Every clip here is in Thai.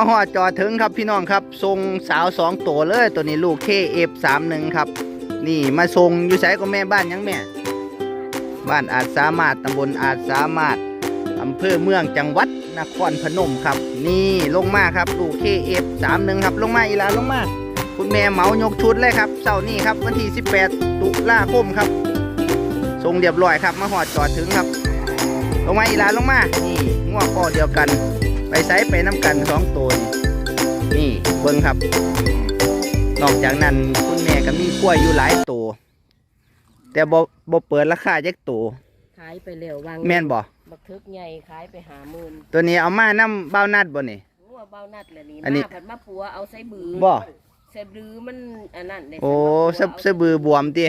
มาหอดจอถึงครับพี่น้องครับทรงสาวสองตัวเลยตัวนี้ลูก KF31 ครับ นี่มาทรงอยู่ไสก็แม่บ้านยังแม่ บ้านอาจสามารถตำบลอาจสามารถอำเภอเมืองจังหวัดนครพนมครับ นี่ลงมาครับลูก KF31 ครับ ลงมาอีลาลงมาคุณแม่เหมายกชุดเลยครับเสาร์นี้ครับวันที่ 18 ตุลาคมครับทรงเรียบร้อยครับมาหอดจอดถึงครับ ลงมาอีลาลงมา นี่งวงข้อเดียวกัน ไปไซไปน้ำกันสองตัวนี่นี่เบิ้งครับ นอกจากนั้นคุณแม่ก็มีกล้วยอยู่หลายตัวแต่บ่บ่เปิดราคาจักตัวขายไปเร็ววางแม่นบ่บักทึกใหญ่ขายไปหาหมื่นตัวนี้เอามาน้ำเบ้านัดบ่นี่งัวเบ้านัดเลยนี่อันนี้มาผัดมาปัวเอาใส่บือบ่ใส่บือมันอันนั้นเด้โอ้ใส่สะสะบือบวมติ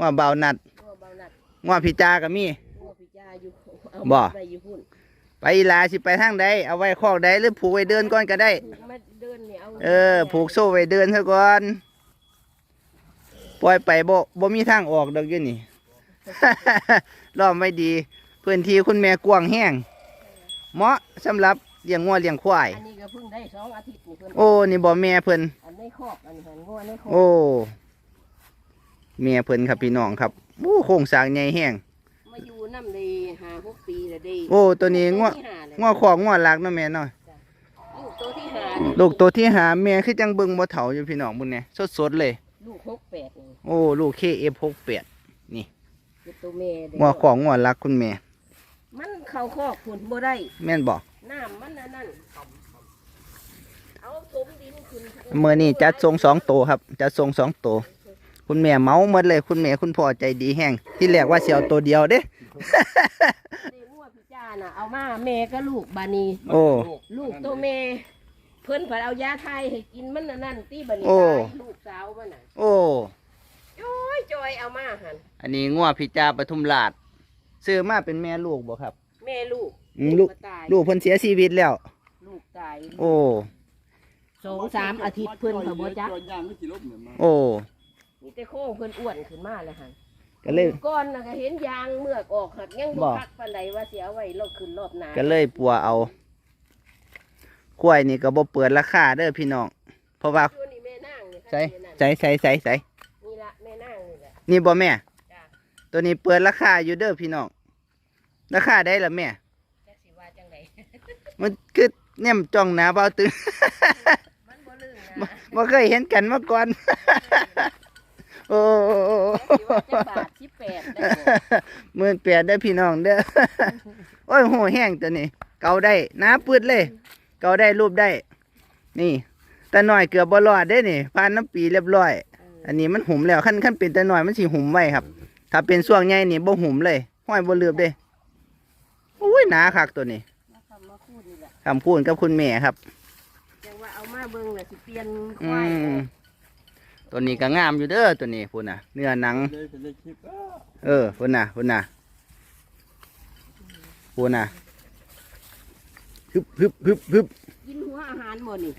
ว่าเบ้านัดงัวเบ้านัดว่าพี่จาก็มีงัวพิจาอยู่เอาบ่ไปอยู่หุ่น ไปอีหลาสิไปทางใดเอาไว้คอกใดหรือผูกไว้เดินก่อนก็ได้มาเดินนี่เอาเออ ผูกโซ่ไว้เดินซะก่อน ปล่อยไปบ่บ่มีทางออกดอกอยู่นี่ ล้อมไว้ดี พื้นที่คุณแม่กว้างแห้งเหมาะสำหรับเลี้ยงงัวเลี้ยงควาย อันนี้ก็เพิ่งได้สองอาทิตย์นี่เพิ่นโอ้ นี่บ่แม่เพิ่น อันในคอกอันนี้หันงัวในคอกโอ้ แม่เพิ่นครับพี่น้องครับโอ้โครงสร้างใหญ่แห้งมาอยู่ น้ำได้ห้าหกปีแล้วได้โอ้ตัวนี้งัวที่ห้าเลยงัวขอกงัวหลักเนาะแม่เนาะลูกตัวที่ห้านี่ลูกตัวที่หาแม่คือจังเบิ่งบ่เฒ่าอยู่พี่น้องบุญเนี่ยสดๆเลย ลูกหกแปดนี่โอ้ลูก KF68 คือตัวแม่เด้งัวของงัวหลักคุณแม่ มันเข้าคอกผลบ่ได้แม่นบ่น้ำมันอันนั่นเอาถมดินขึ้น เมื่อนี้จัดทรงสองโตวครับ จัดทรงสองโตว คุณแม่เมาหมดเลย คุณแม่คุณพ่อใจดีแห้งที่แรกว่าเสียวตัวเดียวเด้เดงัวพี่จ้าน่ะเอามาแม่ก็ลูกบานีโอ้ ลูกตัวแม่เพิ่นผัดเอายาไทยให้กินมันอันนั่นตีบานีโอ้ ตายลูกสาวมันน่ะโอ้จอยจอยเอามาหันอันนี้งัวพิจาปทุมราชซื้อมาเป็นแม่ลูกบ่ครับ แม่ลูกอืมลูกก็ตายลูกเพิ่นเสียชีวิตแล้ว ลูกตายโอ้ สองสามอาทิตย์เพิ่นเขาบ่จักโอ้ มีแต่โค้งเพิ่นอ้วนขึ้นมาเลยหันก็เลย ก้อนน่ะก็เห็นยางเมือกออกหักยังบ่บ่ คักปานใดว่าสิเอาไว้รอบขึ้นรอบหน้าก็เลยปัวเอากล้วยนี่ก็บ่เปิดราคาเด้อพี่น้อง เพราะว่าตัวนี้แม่นางนี่ค่ะใส่แม่นางใส่ใส่ใส่ใส่นี่ละแม่นางนี่แหละนี่บ่แม่ จ้ะตัวนี้เปิดราคาอยู่เด้อพี่น้อง ราคาได้ละแม่ จักสิว่าจังได มันคือแนมจ้องหนาเบาตึง มันบ่ลืมบ่นะบ่เคยเห็นกันมาก่อนโอ้จัก สิว่าจักบาทสิบแปดได้บ่หมื่นแปดได้อพี่น้องเด้อ โอ้ยโหแห้งตัวนี้ เกาได้หน้าปืดเลย เกาได้รูปได้ นี่ แต่น้อยเกือบบ่รอดได้นี่ผ่านน้ำปีเรียบร้อยอันนี้มันหุ่มแล้วขั้นขั้นเป็นแต่น้อยมันสิหุ่มไว้ครับ ถ้าเป็นช่วงใหญ่นี่บ่หุ่มเลย ห้อยบ่เลือบเด้โอ้ยหนาคักตัวนี้มาคำมาพูดนี่แหละคำพูดกับคุณแม่ครับ จังว่าเอามาเบิ่งน่ะสิเปลี่ยนคอืวายม ตัวนี้ก็งามอยู่เด้อตัวนี้พุ่นน่ะ เนื้อหนัง เออพุ่นน่ะพุ่นน่ะพุ่นน่ะฮึบฮึบฮึบฮึบกินหัวอาหารหมดนี่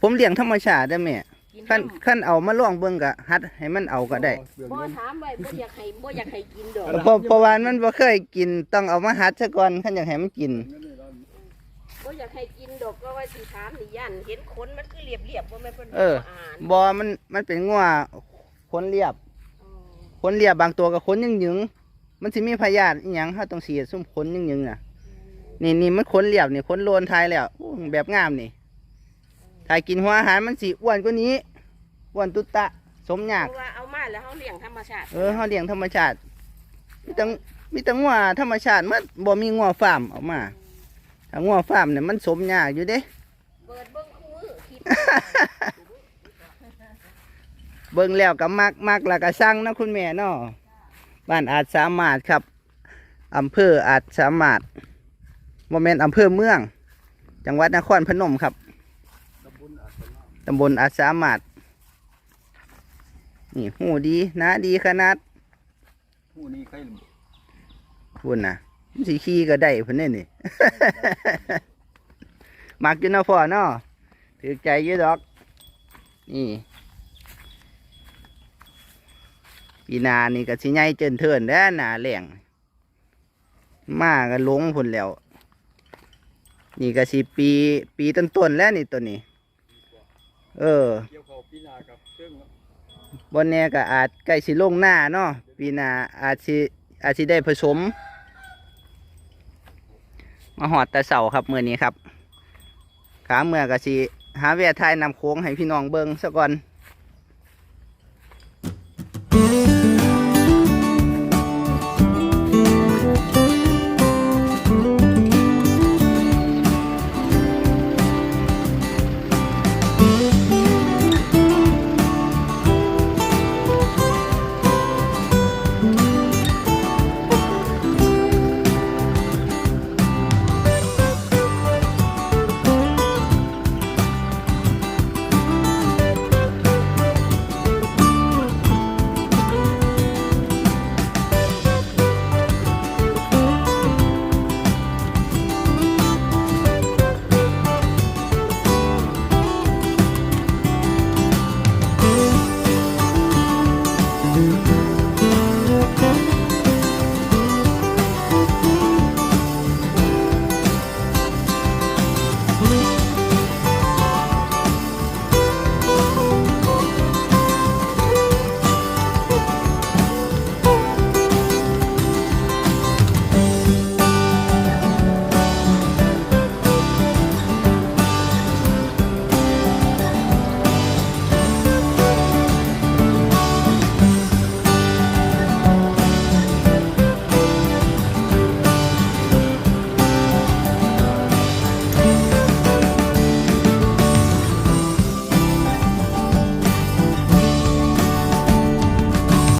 ผมเลี้ยงธรรมชาติได้อแม่กินขั้นน้ำขั้นเอามาลองเบิ่งก็ฮัดให้มันเอาก็ได้บ่ถามไว้บ่อยากให้บ่อยากให้กินดอก เพราะเพราะว่ามันบ่เคยกินต้องเอามาฮัดซะก่อนขั้นอยากให้มันกินบ่ อยากให้กินดอกก็ว่าสิถามนี่ยันเห็นขนมันคือเรียบๆบ่แม่นเพิ่นเอออาหารบอมันมันเป็นงัวขนเรียบอ๋อขนเรียบบางตัวก็ขนยึงยึงๆมันสิมีพยาธิอีหยังเฮาต้องเสียซุ่มขนยึงยึงๆน่ะ นี่นี่มันขนเรียบนี่ขนโลนทายแล้วอู้แบบงามนี่ถ้ากินหัวอาหารมันสิอ้วนกว่านี้อ้วนตุตะ สมยาก เพราะว่าเอามาแล้วเฮาเลี้ยงธรรมชาติเออเฮาเลี้ยงธรรมชาติ มีแต่มีแต่งัวธรรมชาติมันบ่มีงัวฟาร์มออกมา ถ้างัวฟาร์มเนี่ยมันสมยากอยู่เด้เปิดเบิ่งคู่มือคิดเบิ่งแล้วก็มักมักแล้วก็สั่งนะคุณแม่เนาะบ้านอาจสามารถครับอำเภออาจสามารถโมเมนต์อำเภอเมือง จังหวัดนครพนมครับตำบลอาจสามารถนี่หูดีนะดีขนาดผู้นี้ใครพุ่นนะ มันสีขี้ก็ได้พุ่นนี่นี่ มักอยู่เนาะพ่อเนาะถือใจเยอะดอก นี่ปีนานี่ก็สิใหญ่เจนเทินแล้หนาแหลงมาก็ลงพุ่นแล้ว นี่ก็สิปีปีต้นๆแล้วนี่ตัวนี้ เออเกี่ยวเขาปีนากับซึ่งบนเนี้ยก็อาจใกล้สิลงหน้าเนาะปีนาอาจสิอาจสิได้ผสม มาหอดตะเสาครับมือนี้ครับ ขาเมื่อกะสีหาเวียไทยนำโค้งให้พี่น้องเบิงซะก่อน